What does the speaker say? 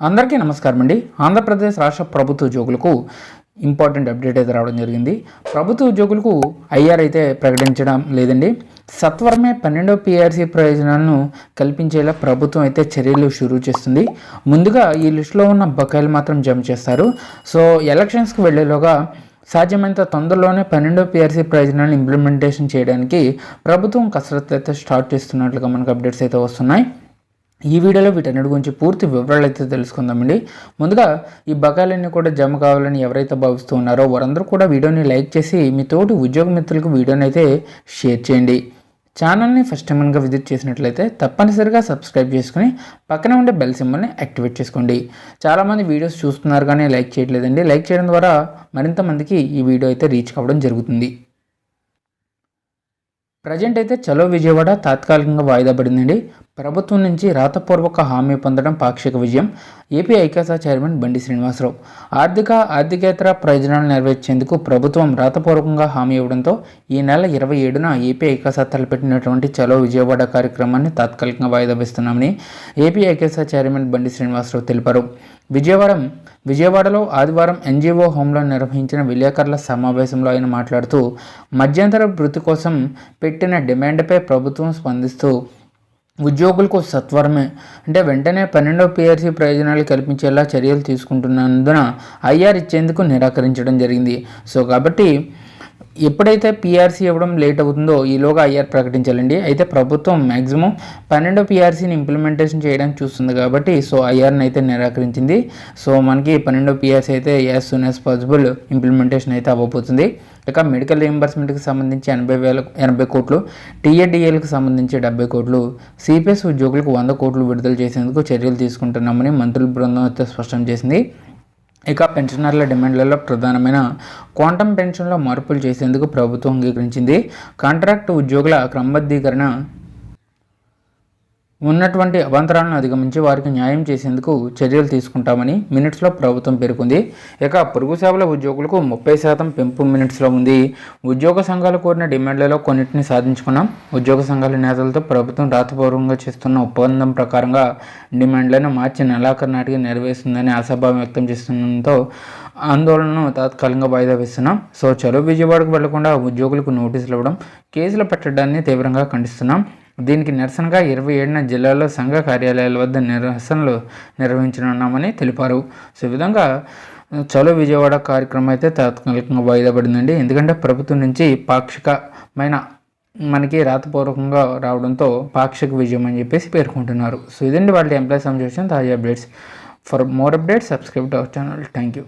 అందరికీ నమస్కారం అండి. ఆంధ్రప్రదేశ్ రాష్ట్ర ప్రభుత్వ ఉద్యోగులకు ఇంపార్టెంట్ అప్డేట్ అయితే రావడం జరిగింది. ప్రభుత్వ ఉద్యోగులకు ఐఆర్ అయితే ప్రకటించడం లేదండి. సత్వరమే పన్నెండో పీఆర్సీ ప్రయోజనాలను కల్పించేలా ప్రభుత్వం అయితే చర్యలు షురూ చేస్తుంది. ముందుగా ఈ లిస్టులో ఉన్న బకాయిలు మాత్రం జమ చేస్తారు. సో ఎలక్షన్స్కి వెళ్ళేలోగా సాధ్యమైనంత తొందరలోనే పన్నెండో పీఆర్సీ ప్రయోజనాలను ఇంప్లిమెంటేషన్ చేయడానికి ప్రభుత్వం కసరత్తు అయితే స్టార్ట్ చేస్తున్నట్లుగా మనకు అప్డేట్స్ అయితే వస్తున్నాయి. ఈ వీడియోలో వీటన్నిటి గురించి పూర్తి వివరాలు అయితే తెలుసుకుందామండి. ముందుగా ఈ బకాయిలన్నీ కూడా జమ కావాలని ఎవరైతే భావిస్తూ ఉన్నారో వారందరూ కూడా వీడియోని లైక్ చేసి మీ తోటి ఉద్యోగ మిత్రులకు వీడియోని అయితే షేర్ చేయండి. ఛానల్ని ఫస్ట్ టైమ్గా విజిట్ చేసినట్లయితే తప్పనిసరిగా సబ్స్క్రైబ్ చేసుకుని పక్కనే ఉండే బెల్ సింబల్ని యాక్టివేట్ చేసుకోండి. చాలామంది వీడియోస్ చూస్తున్నారు కానీ లైక్ చేయట్లేదండి. లైక్ చేయడం ద్వారా మరింత మందికి ఈ వీడియో అయితే రీచ్ కావడం జరుగుతుంది. ప్రజెంట్ అయితే చలో విజయవాడ తాత్కాలికంగా వాయిదా పడిందండి. ప్రభుత్వం నుంచి రాతపూర్వక హామీ పొందడం పాక్షిక విజయం. ఏపీ ఐకాసా చైర్మన్ బండి శ్రీనివాసరావు. ఆర్థిక ఆర్థికేతర ప్రయోజనాలు నెరవేర్చేందుకు ప్రభుత్వం రాతపూర్వకంగా హామీ ఇవ్వడంతో ఈ నెల ఇరవై ఏడున ఏపీ ఐకాసా తలపెట్టినటువంటి చలో విజయవాడ కార్యక్రమాన్ని తాత్కాలికంగా వాయిదా వేస్తున్నామని ఏపీ ఐకాసా చైర్మన్ బండి శ్రీనివాసరావు తెలిపారు. విజయవాడ విజయవాడలో ఆదివారం ఎన్జిఓ హోంలో నిర్వహించిన విలేకరుల సమావేశంలో ఆయన మాట్లాడుతూ మధ్యంతర వృత్తి కోసం పెట్టిన డిమాండ్పై ప్రభుత్వం స్పందిస్తూ ఉద్యోగులకు సత్వరమే. అంటే వెంటనే పన్నెండవ పిఆర్సీ ప్రయోజనాలు కల్పించేలా చర్యలు తీసుకుంటున్నందున ఐఆర్ ఇచ్చేందుకు నిరాకరించడం జరిగింది. సో కాబట్టి ఎప్పుడైతే పీఆర్సీ ఇవ్వడం లేట్ అవుతుందో ఈలోగా ఐఆర్ ప్రకటించాలండి. అయితే ప్రభుత్వం మ్యాక్సిమం పన్నెండో పీఆర్సీని ఇంప్లిమెంటేషన్ చేయడానికి చూస్తుంది కాబట్టి సో ఐఆర్ని అయితే నిరాకరించింది. సో మనకి పన్నెండో పీఆర్సీ అయితే as soon as possible implementation అయితే అవ్వబోతుంది. ఇక మెడికల్ రీఎంబర్స్మెంట్కి సంబంధించి ఎనభై వేల ఎనభై కోట్లు టీఏడిఎల్కి సంబంధించి డెబ్బై కోట్లు సిపిఎస్ ఉద్యోగులకు వంద కోట్లు విడుదల చేసేందుకు చర్యలు తీసుకుంటున్నామని మంత్రుల బృందం అయితే స్పష్టం చేసింది. ఇక పెన్షనర్ల డిమాండ్లలో ప్రధానమైన క్వాంటమ్ పెన్షన్లో మార్పులు చేసేందుకు ప్రభుత్వం అంగీకరించింది. కాంట్రాక్ట్ ఉద్యోగుల క్రమబద్ధీకరణ ఉన్నటువంటి అవాంతరాలను అధిగమించి వారికి న్యాయం చేసేందుకు చర్యలు తీసుకుంటామని మినిట్స్లో ప్రభుత్వం పేర్కొంది. ఇక పొరుగు సేవల ఉద్యోగులకు ముప్పై శాతం పెంపు మినిట్స్లో ఉంది. ఉద్యోగ సంఘాలు కోరిన డిమాండ్లలో కొన్నింటిని సాధించుకున్నాం. ఉద్యోగ సంఘాల నేతలతో ప్రభుత్వం రాతపూర్వకంగా చేస్తున్న ఒప్పందం ప్రకారంగా డిమాండ్లను మార్చి నెలాఖరు నాటికి నెరవేరుస్తుందని ఆశాభావం వ్యక్తం చేస్తుండటంతో ఆందోళనను తాత్కాలికంగా వాయిదా వేస్తున్నాం. సో చలో విజయవాడకు వెళ్ళకుండా ఉద్యోగులకు నోటీసులు ఇవ్వడం కేసులు పెట్టడాన్ని తీవ్రంగా ఖండిస్తున్నాం. దీనికి నిరసనగా ఇరవై ఏడున జిల్లాలో సంఘ కార్యాలయాల వద్ద నిరసనలు నిర్వహించనున్నామని తెలిపారు. సో ఈ విధంగా చలో విజయవాడ కార్యక్రమం అయితే తాత్కాలికంగా వాయిదా పడిందండి. ఎందుకంటే ప్రభుత్వం నుంచి పాక్షికమైన మనకి రాతపూర్వకంగా రావడంతో పాక్షిక విజయం అని చెప్పేసి పేర్కొంటున్నారు. సో ఇదండి వాళ్ళ ఎంప్లాయీస్ సంబంధించిన తాజా updates. For more updates subscribe to our channel. Thank you